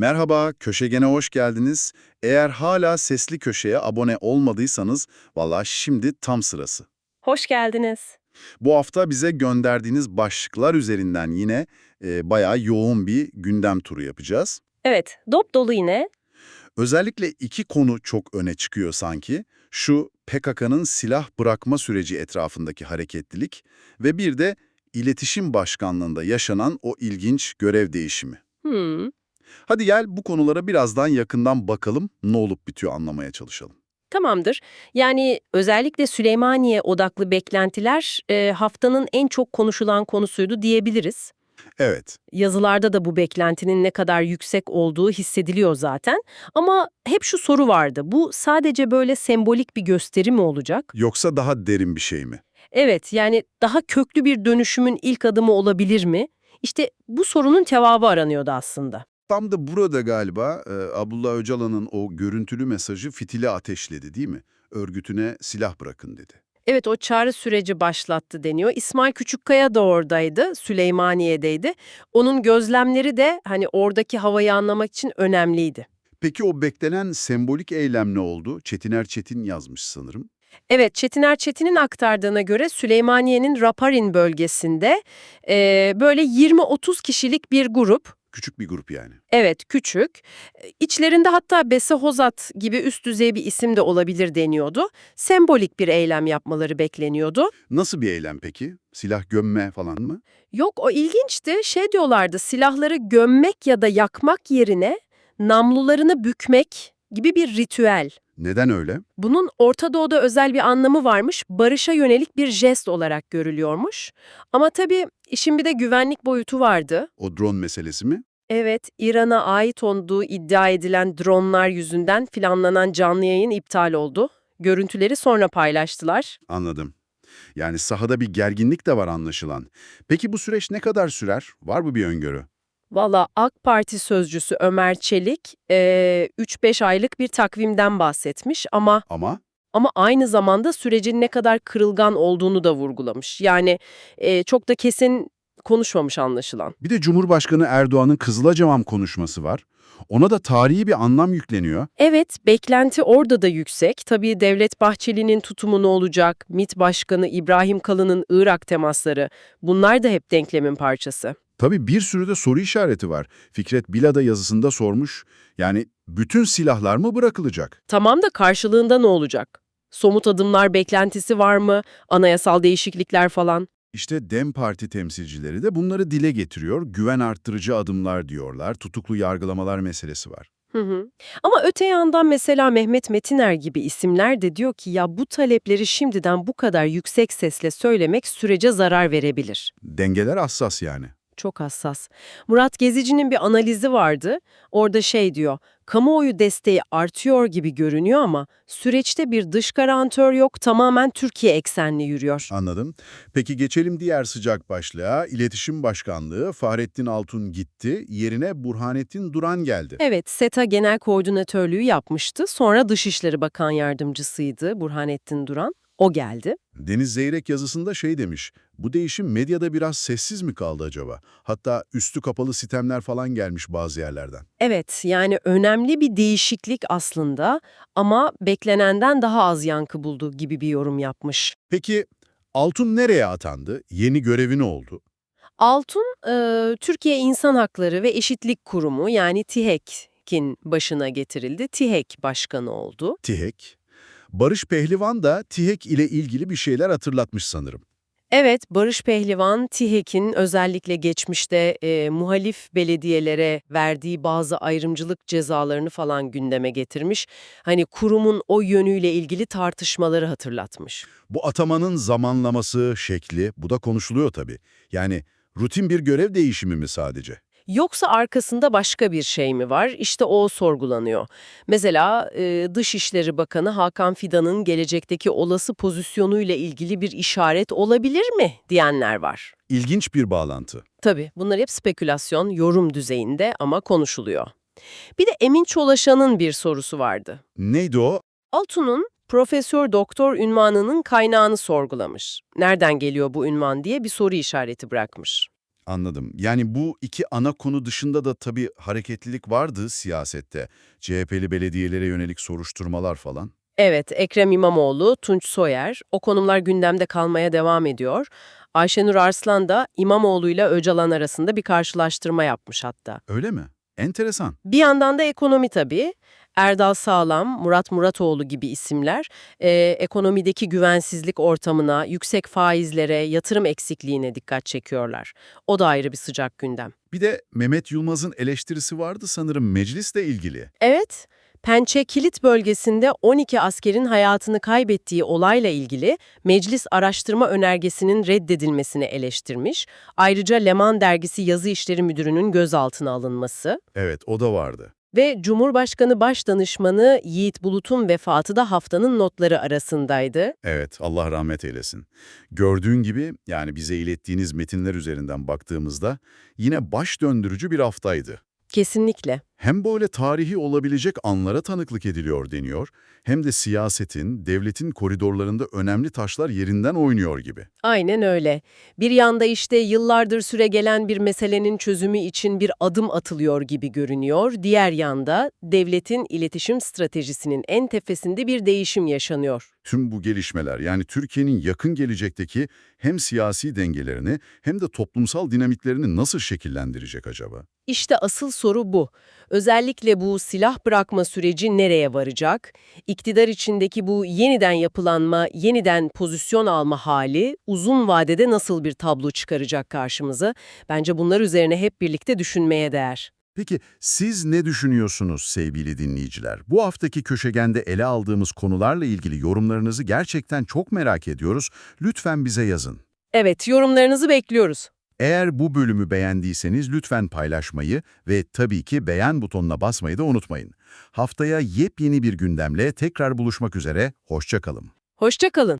Merhaba, Köşegen'e hoş geldiniz. Eğer hala Sesli Köşe'ye abone olmadıysanız, valla şimdi tam sırası. Hoş geldiniz. Bu hafta bize gönderdiğiniz başlıklar üzerinden yine e, bayağı yoğun bir gündem turu yapacağız. Evet, dop dolu yine. Özellikle iki konu çok öne çıkıyor sanki. Şu PKK'nın silah bırakma süreci etrafındaki hareketlilik ve bir de iletişim başkanlığında yaşanan o ilginç görev değişimi. Hmm, Hadi gel bu konulara birazdan yakından bakalım, ne olup bitiyor anlamaya çalışalım. tamamdır. Yani özellikle Süleymaniye odaklı beklentiler e, haftanın en çok konuşulan konusuydu diyebiliriz. Evet, Yazılarda da bu beklentinin ne kadar yüksek olduğu hissediliyor zaten. Ama hep şu soru vardı. Bu sadece böyle sembolik bir gösteri mi olacak? yoksa daha derin bir şey mi? Evet, yani daha köklü bir dönüşümün ilk adımı olabilir mi? İşte bu sorunun cevabı aranıyordu aslında. Tam da burada galiba e, Abdullah Öcalan'ın o görüntülü mesajı fitili ateşledi değil mi? Örgütüne silah bırakın dedi. Evet o çağrı süreci başlattı deniyor. İsmail Küçükkaya da oradaydı, Süleymaniye'deydi. Onun gözlemleri de hani oradaki havayı anlamak için önemliydi. Peki o beklenen sembolik eylem ne oldu? Çetiner Çetin yazmış sanırım. Evet Çetiner Çetin'in aktardığına göre Süleymaniye'nin Raparin bölgesinde eee, böyle 20-30 kişilik bir grup Küçük bir grup yani. Evet, küçük. E, İçlerinde hatta Bese Hozat gibi üst düzey bir isim de olabilir deniyordu. Sembolik bir eylem yapmaları bekleniyordu. Nasıl bir eylem peki? Silah gömme falan mı? Yok, o ilginçti. Şey diyorlardı, silahları gömmek ya da yakmak yerine namlularını bükmek gibi bir ritüel. Neden öyle? Bunun Orta Doğu'da özel bir anlamı varmış, barışa yönelik bir jest olarak görülüyormuş. Ama tabii işin bir de güvenlik boyutu vardı. O drone meselesi mi? Evet, İran'a ait olduğu iddia edilen dronlar yüzünden planlanan canlı yayın iptal oldu. Görüntüleri sonra paylaştılar. Anladım. Yani sahada bir gerginlik de var anlaşılan. Peki bu süreç ne kadar sürer? Var mı bir öngörü? Valla AK Parti sözcüsü Ömer Çelik eee, 3-5 aylık bir takvimden bahsetmiş ama Ama ama aynı zamanda sürecin ne kadar kırılgan olduğunu da vurgulamış. Yani eee, çok da kesin konuşmamış anlaşılan. bir de Cumhurbaşkanı Erdoğan'ın Kızılacamam konuşması var. Ona da tarihi bir anlam yükleniyor. Evet, beklenti orada da yüksek. Tabii Devlet Bahçeli'nin tutumu ne olacak? MİT Başkanı İbrahim Kalın'ın Irak temasları. Bunlar da hep denklemin parçası. Tabii bir sürü de soru işareti var. Fikret Bilada yazısında sormuş. Yani bütün silahlar mı bırakılacak? Tamam da karşılığında ne olacak? Somut adımlar beklentisi var mı? Anayasal değişiklikler falan. İşte DEM Parti temsilcileri de bunları dile getiriyor. Güven arttırıcı adımlar diyorlar. Tutuklu yargılamalar meselesi var. Hı hı. Ama öte yandan mesela Mehmet Metiner gibi isimler de diyor ki ya bu talepleri şimdiden bu kadar yüksek sesle söylemek sürece zarar verebilir. Dengeler hassas yani. Çok hassas. Murat Gezici'nin bir analizi vardı. Orada şey diyor, kamuoyu desteği artıyor gibi görünüyor ama süreçte bir dış garantör yok, tamamen Türkiye eksenli yürüyor. Anladım. Peki geçelim diğer sıcak başlığa. İletişim Başkanlığı Fahrettin Altun gitti. Yerine Burhanettin Duran geldi. Evet, SETA Genel Koordinatörlüğü yapmıştı. Sonra Dışişleri Bakan Yardımcısıydı Burhanettin Duran. O geldi. Deniz Zeyrek yazısında şey demiş, bu değişim medyada biraz sessiz mi kaldı acaba? Hatta üstü kapalı sitemler falan gelmiş bazı yerlerden. Evet, yani önemli bir değişiklik aslında ama beklenenden daha az yankı buldu gibi bir yorum yapmış. Peki Altun nereye atandı? Yeni görevi ne oldu? Altun, e, Türkiye İnsan Hakları ve Eşitlik Kurumu yani TİHEK'in başına getirildi. TİHEK başkanı oldu. TİHEK. Barış Pehlivan da TİHEK ile ilgili bir şeyler hatırlatmış sanırım. Evet, Barış Pehlivan, TİHEK'in özellikle geçmişte e, muhalif belediyelere verdiği bazı ayrımcılık cezalarını falan gündeme getirmiş. Hani kurumun o yönüyle ilgili tartışmaları hatırlatmış. Bu atamanın zamanlaması, şekli, bu da konuşuluyor tabii. Yani rutin bir görev değişimi mi sadece? Yoksa arkasında başka bir şey mi var? İşte o sorgulanıyor. Mesela e, Dışişleri Bakanı Hakan Fidan'ın gelecekteki olası pozisyonuyla ilgili bir işaret olabilir mi diyenler var. İlginç bir bağlantı. Tabii bunlar hep spekülasyon, yorum düzeyinde ama konuşuluyor. Bir de Emin Çolaşan'ın bir sorusu vardı. Neydi o? Altun'un profesör doktor ünvanının kaynağını sorgulamış. Nereden geliyor bu ünvan diye bir soru işareti bırakmış. Anladım. Yani bu iki ana konu dışında da tabii hareketlilik vardı siyasette. CHP'li belediyelere yönelik soruşturmalar falan. Evet, Ekrem İmamoğlu, Tunç Soyer, o konumlar gündemde kalmaya devam ediyor. Ayşenur Arslan da İmamoğlu ile Öcalan arasında bir karşılaştırma yapmış hatta. Öyle mi? Enteresan. Bir yandan da ekonomi tabii. Erdal Sağlam, Murat Muratoğlu gibi isimler e, ekonomideki güvensizlik ortamına, yüksek faizlere, yatırım eksikliğine dikkat çekiyorlar. O da ayrı bir sıcak gündem. Bir de Mehmet Yılmaz'ın eleştirisi vardı sanırım meclisle ilgili. Evet, Pençe Kilit bölgesinde 12 askerin hayatını kaybettiği olayla ilgili meclis araştırma önergesinin reddedilmesini eleştirmiş. Ayrıca Leman Dergisi Yazı İşleri Müdürü'nün gözaltına alınması Evet, o da vardı. Ve Cumhurbaşkanı Başdanışmanı Yiğit Bulut'un vefatı da haftanın notları arasındaydı. Evet, Allah rahmet eylesin. Gördüğün gibi yani bize ilettiğiniz metinler üzerinden baktığımızda yine baş döndürücü bir haftaydı. Kesinlikle. Hem böyle tarihi olabilecek anlara tanıklık ediliyor deniyor, hem de siyasetin, devletin koridorlarında önemli taşlar yerinden oynuyor gibi. Aynen öyle. Bir yanda işte yıllardır süre gelen bir meselenin çözümü için bir adım atılıyor gibi görünüyor. Diğer yanda devletin iletişim stratejisinin en tepesinde bir değişim yaşanıyor. Tüm bu gelişmeler yani Türkiye'nin yakın gelecekteki hem siyasi dengelerini hem de toplumsal dinamiklerini nasıl şekillendirecek acaba? İşte asıl soru bu. Özellikle bu silah bırakma süreci nereye varacak? İktidar içindeki bu yeniden yapılanma, yeniden pozisyon alma hali uzun vadede nasıl bir tablo çıkaracak karşımıza? Bence bunlar üzerine hep birlikte düşünmeye değer. Peki siz ne düşünüyorsunuz sevgili dinleyiciler? Bu haftaki köşegende ele aldığımız konularla ilgili yorumlarınızı gerçekten çok merak ediyoruz. Lütfen bize yazın. Evet, yorumlarınızı bekliyoruz. Eğer bu bölümü beğendiyseniz lütfen paylaşmayı ve tabii ki beğen butonuna basmayı da unutmayın. Haftaya yepyeni bir gündemle tekrar buluşmak üzere, hoşça kalın. Hoşça kalın.